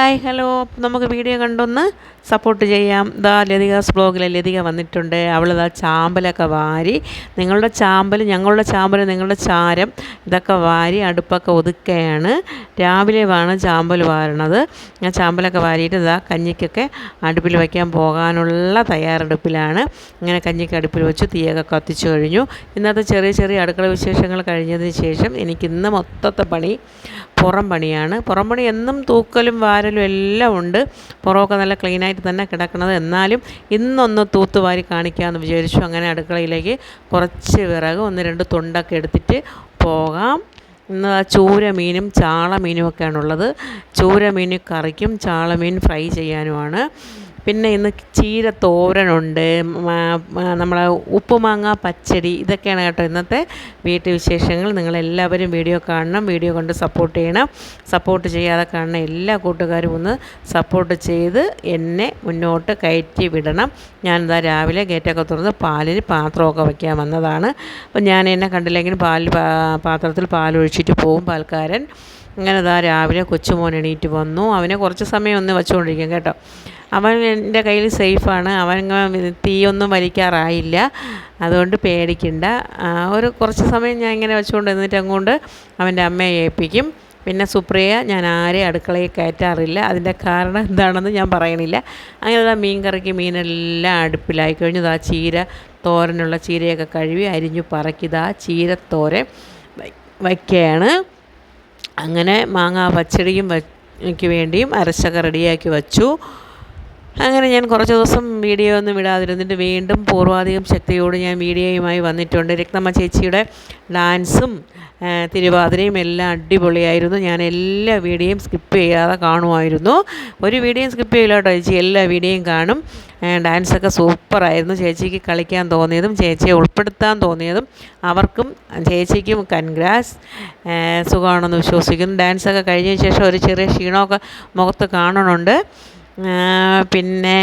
Hi hello. നമുക്ക് video കണ്ടൊന്ന് support ചെയ്യാം. ദാ ലതികാസ് ബ്ലോഗിലെ ലതിക വന്നിട്ടുണ്ട്. അവൾ ദാ ചാമ്പലൊക്കെ വാരി നിങ്ങളുടെ ചാമ്പൽ ഞങ്ങളുടെ ചാമ്പൽ നിങ്ങളുടെ ചാരം ഇതൊക്കെ വാരി അടുപ്പൊക്കെ ഒതുക്കുകയാണ്. രാവിലെ വേണം ചാമ്പൽ വാരണത്. ഞാൻ ചാമ്പലൊക്കെ വാരിയിട്ട് ഇതാ കഞ്ഞിക്കൊക്കെ അടുപ്പിൽ വയ്ക്കാൻ പോകാനുള്ള തയ്യാറെടുപ്പിലാണ്. ഇങ്ങനെ കഞ്ഞിക്ക് അടുപ്പിൽ വെച്ച് തീയൊക്കെ കത്തിച്ചു കഴിഞ്ഞു. ഇന്നത്തെ ചെറിയ ചെറിയ അടുക്കള വിശേഷങ്ങൾ കഴിഞ്ഞതിന് ശേഷം എനിക്കിന്ന് മൊത്തത്തെ പണി പുറം പണിയാണ്. പുറം പണി എന്നും തൂക്കലും വാരലും എല്ലാം ഉണ്ട്. പുറമൊക്കെ നല്ല ക്ലീനായിട്ട് തന്നെ കിടക്കുന്നത് എന്നാലും ഇന്നൊന്ന് തൂത്തുവാരി കാണിക്കാമെന്ന് വിചാരിച്ചു. അങ്ങനെ അടുക്കളയിലേക്ക് കുറച്ച് വിറക് ഒന്ന് രണ്ട് തുണ്ടൊക്കെ എടുത്തിട്ട് പോകാം. ഇന്ന് ചൂര മീനും ചാള മീനും ഒക്കെയാണുള്ളത് ചൂര മീൻ കറിക്കും ചാള മീൻ ഫ്രൈ ചെയ്യാനുമാണ്. പിന്നെ ഇന്ന് ചീര തോരനുണ്ട് നമ്മളെ ഉപ്പുമാങ്ങ പച്ചടി ഇതൊക്കെയാണ് കേട്ടോ ഇന്നത്തെ വീട്ടു വിശേഷങ്ങൾ. നിങ്ങളെല്ലാവരും വീഡിയോ കാണണം വീഡിയോ കൊണ്ട് സപ്പോർട്ട് ചെയ്യണം. സപ്പോർട്ട് ചെയ്യാതെ കാണുന്ന എല്ലാ കൂട്ടുകാരും ഒന്ന് സപ്പോർട്ട് ചെയ്ത് എന്നെ മുന്നോട്ട് കയറ്റി വിടണം. ഞാനിതാ രാവിലെ ഗേറ്റൊക്കെ തുറന്ന് പാലിന് പാത്രമൊക്കെ വയ്ക്കാൻ വന്നതാണ്. അപ്പം ഞാൻ എന്നെ കണ്ടില്ലെങ്കിൽ പാൽ പാത്രത്തിൽ പാലൊഴിച്ചിട്ട് പോകും പാൽക്കാരൻ. അങ്ങനെ ഇതാ രാവിലെ കൊച്ചുമോൻ എണീറ്റ് വന്നു. അവനെ കുറച്ച് സമയം ഒന്ന് വെച്ചുകൊണ്ടിരിക്കും കേട്ടോ. അവൻ എന്റെ കയ്യിൽ സേഫാണ് അവൻ തീയൊന്നും വലിക്കാറായില്ല. അതുകൊണ്ട് പേടിക്കണ്ട. ഒരു കുറച്ച് സമയം ഞാൻ ഇങ്ങനെ വെച്ചുകൊണ്ട് നിന്നിട്ട് അങ്ങോട്ട് അവന്റെ അമ്മയെ ഏൽപ്പിക്കും. പിന്നെ സുപ്രിയ ഞാൻ ആരെയും അടുക്കളയിൽ കയറ്റാറില്ല. അതിന്റെ കാരണം എന്താണെന്ന് ഞാൻ പറയണില്ല. അങ്ങനെയുള്ള മീൻ കറിക്ക് മീനെല്ലാം അടുപ്പിലായി. കഴിഞ്ഞു ആ ചീര തോരനുള്ള ചീരയൊക്കെ കഴുകി അരിഞ്ഞു പറക്കിതാ ചീരത്തോരൻ വയ്ക്കുകയാണ് അങ്ങനെ മാങ്ങ പച്ചടിയും വയ്ക്ക് വേണ്ടിയും അരച്ചൊക്കെ റെഡിയാക്കി വച്ചു. അങ്ങനെ ഞാൻ കുറച്ച് ദിവസം വീഡിയോ ഒന്നും വിടാതിരുന്നിട്ട് വീണ്ടും പൂർവാധികം ശക്തിയോട് ഞാൻ വീഡിയോയുമായി വന്നിട്ടുണ്ട്. രക്തമ്മ ചേച്ചിയുടെ ഡാൻസും തിരുവാതിരയും എല്ലാം അടിപൊളിയായിരുന്നു. ഞാൻ എല്ലാ വീഡിയോയും സ്കിപ്പ് ചെയ്യാതെ കാണുമായിരുന്നു. ഒരു വീഡിയോയും സ്കിപ്പ് ചെയ്യില്ല കേട്ടോ ചേച്ചി. എല്ലാ വീഡിയോയും കാണും. ഡാൻസൊക്കെ സൂപ്പറായിരുന്നു. ചേച്ചിക്ക് കളിക്കാൻ തോന്നിയതും ചേച്ചിയെ ഉൾപ്പെടുത്താൻ തോന്നിയതും. അവർക്കും ചേച്ചിക്കും കൺഗ്രാസ് സുഖമാണെന്ന് വിശ്വസിക്കുന്നു. ഡാൻസൊക്കെ കഴിഞ്ഞതിന് ശേഷം ഒരു ചെറിയ ക്ഷീണമൊക്കെ മുഖത്ത് കാണുന്നുണ്ട് പിന്നെ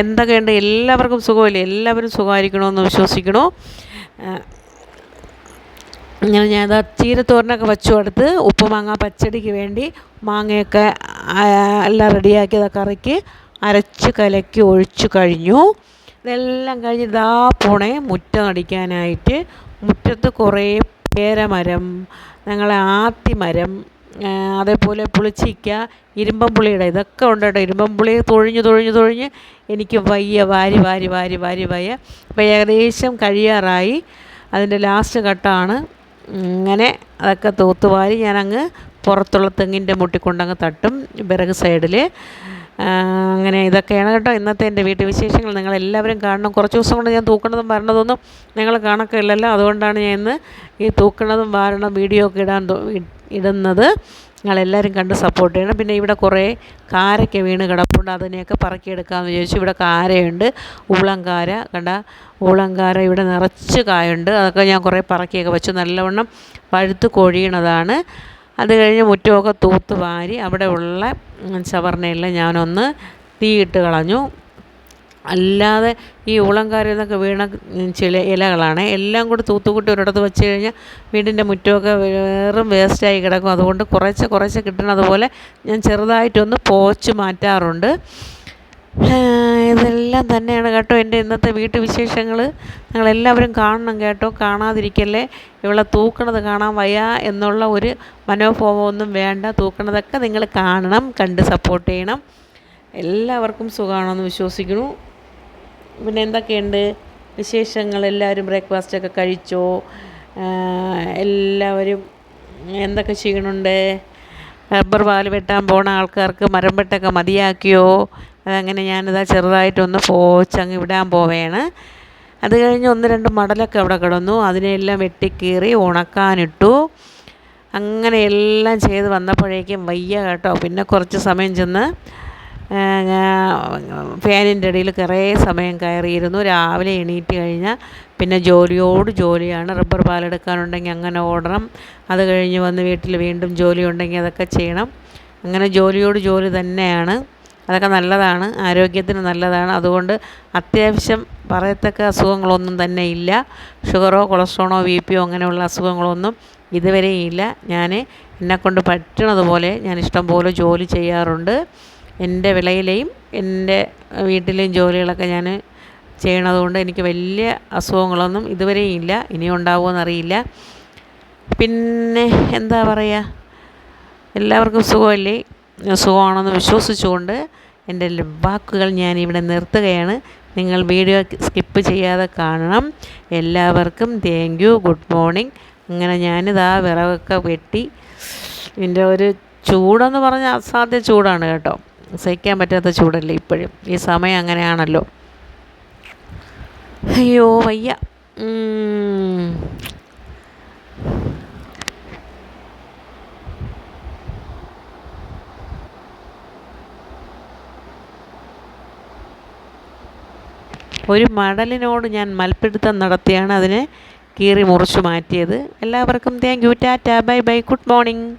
എന്തൊക്കെയുണ്ട്? എല്ലാവർക്കും സുഖമല്ലേ? എല്ലാവരും സുഖമായിരിക്കണമെന്ന് വിശ്വസിക്കണു? ഞാൻ ഞാൻ ചീരത്തോരനൊക്കെ വെച്ചു കൊടുത്ത് ഉപ്പുമാങ്ങ പച്ചടിക്ക് വേണ്ടി മാങ്ങയൊക്കെ എല്ലാം റെഡിയാക്കിയത് കറിക്ക് അരച്ച് കലക്കി ഒഴിച്ചു കഴിഞ്ഞു. ഇതെല്ലാം കഴിഞ്ഞ് ഇതാ പോണേ മുറ്റം അടിക്കാനായിട്ട്. മുറ്റത്ത് കുറേ പേരമരം ഞങ്ങളെ ആത്തിമരം അതേപോലെ പുളിച്ചിക്ക ഇരുമ്പം പുളിയുടെ ഇതൊക്കെ ഉണ്ട് കേട്ടോ. ഇരുമ്പം പുളി തൊഴിഞ്ഞ് തൊഴിഞ്ഞ് തൊഴിഞ്ഞ് എനിക്ക് വയ്യ വാരി വാരി വാരി വാരി വയ്യ. അപ്പോൾ ഏകദേശം കഴിയാറായി. അതിന്റെ ലാസ്റ്റ് ഘട്ടമാണ്. ഇങ്ങനെ അതൊക്കെ തൂത്തുവാരി ഞാനങ്ങ് പുറത്തുള്ള തെങ്ങിന്റെ മുട്ടിക്കൊണ്ടങ്ങ് തട്ടും വിറക് സൈഡിൽ അങ്ങനെ ഇതൊക്കെയാണ് കേട്ടോ ഇന്നത്തെ എന്റെ വീട്ടു വിശേഷങ്ങൾ. നിങ്ങളെല്ലാവരും കാണണം. കുറച്ച് ദിവസം കൊണ്ട് ഞാൻ തൂക്കണതും വരണതൊന്നും നിങ്ങൾ കാണക്കില്ലല്ലോ അതുകൊണ്ടാണ് ഞാൻ ഇന്ന് ഈ തൂക്കണതും വാരണം വീഡിയോ ഒക്കെ ഇടാൻ ഇടുന്നത്. നിങ്ങളെല്ലാവരും കണ്ട് സപ്പോർട്ട് ചെയ്യണം. പിന്നെ ഇവിടെ കുറേ കാരയ്ക്ക് വീണ് കിടപ്പുണ്ട്. അതിനെയൊക്കെ പറക്കിയെടുക്കാമെന്ന് വിചാരിച്ചു. ഇവിടെ കാരയുണ്ട്. ഊളംകാര കണ്ട ഊളംകാര ഇവിടെ നിറച്ച് കായുണ്ട്. അതൊക്കെ ഞാൻ കുറേ പറക്കിയൊക്കെ വെച്ചു. നല്ലവണ്ണം പഴുത്ത് കൊഴിയണതാണ്. അത് കഴിഞ്ഞ് മുറ്റമൊക്കെ തൂത്ത് വാരി അവിടെ ഉള്ള ചവർണയെല്ലാം ഞാനൊന്ന് തീയിട്ട് കളഞ്ഞു. അല്ലാതെ ഈ ഉളംകാരിൽ നിന്നൊക്കെ വീണ ചില ഇലകളാണ്. എല്ലാം കൂടി തൂത്തുകൂട്ടി ഒരിടത്ത് വെച്ച് കഴിഞ്ഞാൽ വീടിന്റെ മുറ്റമൊക്കെ വേറും വേസ്റ്റായി കിടക്കും. അതുകൊണ്ട് കുറച്ച് കുറച്ച് കിട്ടണത് പോലെ ഞാൻ ചെറുതായിട്ടൊന്ന് പോച്ച് മാറ്റാറുണ്ട്. ഇതെല്ലാം തന്നെയാണ് കേട്ടോ എന്റെ ഇന്നത്തെ വീട്ടു വിശേഷങ്ങൾ. നിങ്ങളെല്ലാവരും കാണണം കേട്ടോ. കാണാതിരിക്കല്ലേ ഇവളെ തൂക്കണത് കാണാൻ വയ്യ എന്നുള്ള ഒരു മനോഭാവമൊന്നും വേണ്ട. തൂക്കണതൊക്കെ നിങ്ങൾ കാണണം കണ്ട് സപ്പോർട്ട് ചെയ്യണം. എല്ലാവർക്കും സുഖമാണെന്ന് വിശ്വസിക്കുന്നു. പിന്നെ എന്തൊക്കെയുണ്ട് വിശേഷങ്ങൾ? എല്ലാവരും ബ്രേക്ക്ഫാസ്റ്റൊക്കെ കഴിച്ചോ? എല്ലാവരും എന്തൊക്കെ ചെയ്യണുണ്ട് റബ്ബർ പാൽ വെട്ടാൻ പോണ ആൾക്കാർക്ക് മരം വെട്ടൊക്കെ മതിയാക്കിയോ? അതങ്ങനെ ഞാനിതാ ചെറുതായിട്ടൊന്ന് പോച്ചങ്ങ് വിടാൻ പോവുകയാണ് അത് കഴിഞ്ഞ് ഒന്ന് രണ്ട് മടലൊക്കെ അവിടെ കിടന്നു. അതിനെല്ലാം വെട്ടിക്കീറി ഉണക്കാനിട്ടു. അങ്ങനെ എല്ലാം ചെയ്ത് വന്നപ്പോഴേക്കും വയ്യ കേട്ടോ. പിന്നെ കുറച്ച് സമയം ചെന്ന് ഫാനിന്റെ ഇടയിൽ കുറേ സമയം കയറിയിരുന്നു. രാവിലെ എണീറ്റ് കഴിഞ്ഞാൽ പിന്നെ ജോലിയോട് ജോലിയാണ്. റബ്ബർ പാലെടുക്കാനുണ്ടെങ്കിൽ അങ്ങനെ ഓടണം. അത് കഴിഞ്ഞ് വന്ന് വീട്ടിൽ വീണ്ടും ജോലി ഉണ്ടെങ്കിൽ അതൊക്കെ ചെയ്യണം. അങ്ങനെ ജോലിയോട് ജോലി തന്നെയാണ്. അതൊക്കെ നല്ലതാണ്. ആരോഗ്യത്തിന് നല്ലതാണ്. അതുകൊണ്ട് അത്യാവശ്യം പറയത്തക്ക അസുഖങ്ങളൊന്നും തന്നെ ഇല്ല. ഷുഗറോ കൊളസ്ട്രോളോ ബി പിയോ അങ്ങനെയുള്ള അസുഖങ്ങളൊന്നും ഇതുവരെയും ഇതുവരെയില്ല ഞാൻ എന്നെക്കൊണ്ട് പറ്റണതുപോലെ ഞാൻ ഇഷ്ടം പോലെ ജോലി ചെയ്യാറുണ്ട്. എന്റെ വിളയിലെയും എന്റെ വീട്ടിലെയും ജോലികളൊക്കെ ഞാൻ ചെയ്യണത് കൊണ്ട് എനിക്ക് വലിയ അസുഖങ്ങളൊന്നും ഇതുവരെയും ഇല്ല. ഇനിയും ഉണ്ടാവുമോ എന്നറിയില്ല പിന്നെ എന്താ പറയുക എല്ലാവർക്കും സുഖമല്ലേ? സുഖമാണെന്ന് വിശ്വസിച്ചുകൊണ്ട് എന്റെ വാക്കുകൾ ഞാൻ ഇവിടെ നിർത്തുകയാണ്. നിങ്ങൾ വീഡിയോ സ്കിപ്പ് ചെയ്യാതെ കാണണം. എല്ലാവർക്കും താങ്ക് യു ഗുഡ് മോർണിംഗ് അങ്ങനെ ഞാനിതാ വിറകൊക്കെ വെട്ടി. ഇതിന്റെ ഒരു ചൂടെന്ന് പറഞ്ഞാൽ അസാധ്യ ചൂടാണ് കേട്ടോ. സഹിക്കാൻ പറ്റാത്ത ചൂടല്ലേ ഇപ്പോഴും? ഈ സമയം അങ്ങനെയാണല്ലോ. അയ്യോ വയ്യ. ഒരു മടലിനോട് ഞാൻ മൽപ്പിടുത്തം നടത്തിയാണ് അതിനെ കീറി മുറിച്ചു മാറ്റിയത്. എല്ലാവർക്കും thank you tata bye bye good morning